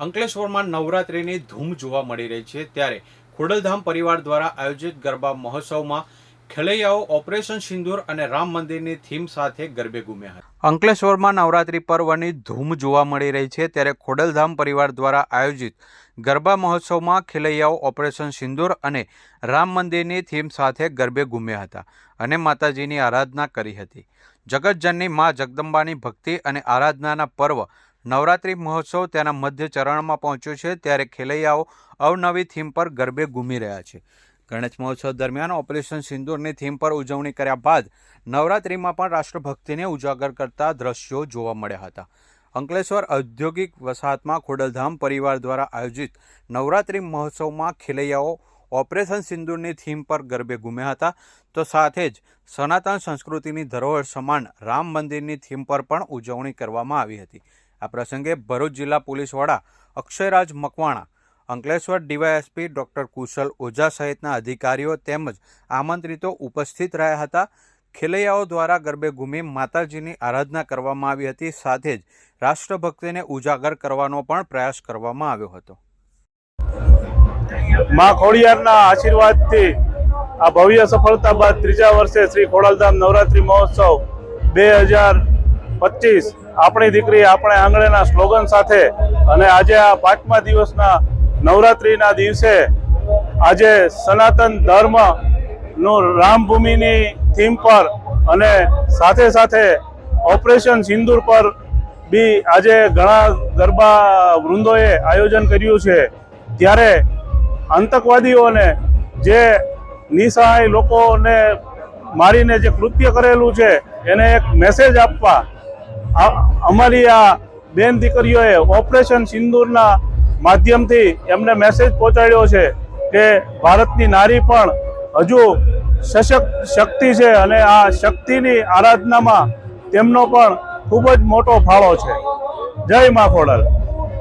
અંકલેશ્વરમાં નવરાત્રિની ધૂમ જોવા મળી રહી છે ત્યારે ખોડલધામ પરિવાર દ્વારા આયોજિત ગરબા મહોત્સવમાં ખેલૈયાઓ, ઓપરેશન સિંદૂર અને રામ મંદિરની થીમ સાથે ગરબે ગુમ્યા હતા. અંકલેશ્વરમાં નવરાત્રિ પર્વની ધૂમ જોવા મળી રહી છે ત્યારે ખોડલધામ પરિવાર દ્વારા આયોજિત ગરબા મહોત્સવમાં ખેલૈયાઓ, ઓપરેશન સિંદૂર અને રામ મંદિરની થીમ સાથે ગરબે ગુમ્યા હતા અને માતાજીની આરાધના કરી હતી. જગતજનની મા જગદંબાની ભક્તિ અને આરાધનાના પર્વ નવરાત્રિ મહોત્સવ તેના મધ્ય ચરણમાં પહોંચ્યો છે, ત્યારે ખેલૈયાઓ અવનવી થીમ પર ગરબે ઘૂમી રહ્યા છે. ગણેશ મહોત્સવ દરમિયાન ઓપરેશન સિંદૂરની થીમ પર ઉજવણી કર્યા બાદ નવરાત્રિમાં પણ રાષ્ટ્રભક્તિને ઉજાગર કરતા દ્રશ્યો જોવા મળ્યા હતા. અંકલેશ્વર ઔદ્યોગિક વસાહતમાં ખોડલધામ પરિવાર દ્વારા આયોજિત નવરાત્રિ મહોત્સવમાં ખેલૈયાઓ ઓપરેશન સિંદૂરની થીમ પર ગરબે ઘૂમ્યા હતા. તો સાથે જ સનાતન સંસ્કૃતિની ધરોહર સમાન રામ મંદિરની થીમ પર પણ ઉજવણી કરવામાં આવી હતી. આ પ્રસંગે ભરૂચ જિલ્લા પોલીસ વડા અક્ષયરાજ મકવાણા, અંકલેશ્વર ડીવાયએસપી ડૉક્ટર કુશલ ઓઝા સહિતના અધિકારીઓ તેમજ આમંત્રિતો ઉપસ્થિત રહ્યા હતા. ખેલૈયાઓ દ્વારા ગરબે ઘૂમી માતાજીની આરાધના કરવામાં આવી હતી. સાથે જ રાષ્ટ્રભક્તિને ઉજાગર કરવાનો પણ પ્રયાસ કરવામાં આવ્યો હતો. મા ખોડિયારના આશીર્વાદથી આ ભવ્ય સફળતા બાદ ત્રીજા વર્ષે શ્રી ખોડલધામ નવરાત્રિ મહોત્સવ બે હજાર પચીસ આપણી દીકરી આપણે આંગણેના સ્લોગન સાથે અને આજે આ પાંચમા દિવસના નવરાત્રિના દિવસે આજે સનાતન ધર્મનું રામભૂમિની થીમ પર અને સાથે સાથે ઓપરેશન સિંદૂર પર બી આજે ઘણા ગરબા વૃંદોએ આયોજન કર્યું છે. ત્યારે આતંકવાદીઓને જે નિસહાય લોકોને મારીને જે કૃત્ય કરેલું છે, એને એક મેસેજ આપવા અમારી આ બેન દીકરીઓએ ઓપરેશન સિંદૂરના માધ્યમથી એમને મેસેજ પહોંચાડ્યો છે કે ભારતની નારી પણ હજુ સશક્ત શક્તિ છે અને આ શક્તિની આરાધનામાં તેમનો પણ ખૂબ જ મોટો ફાળો છે. જય મા ખોડલ.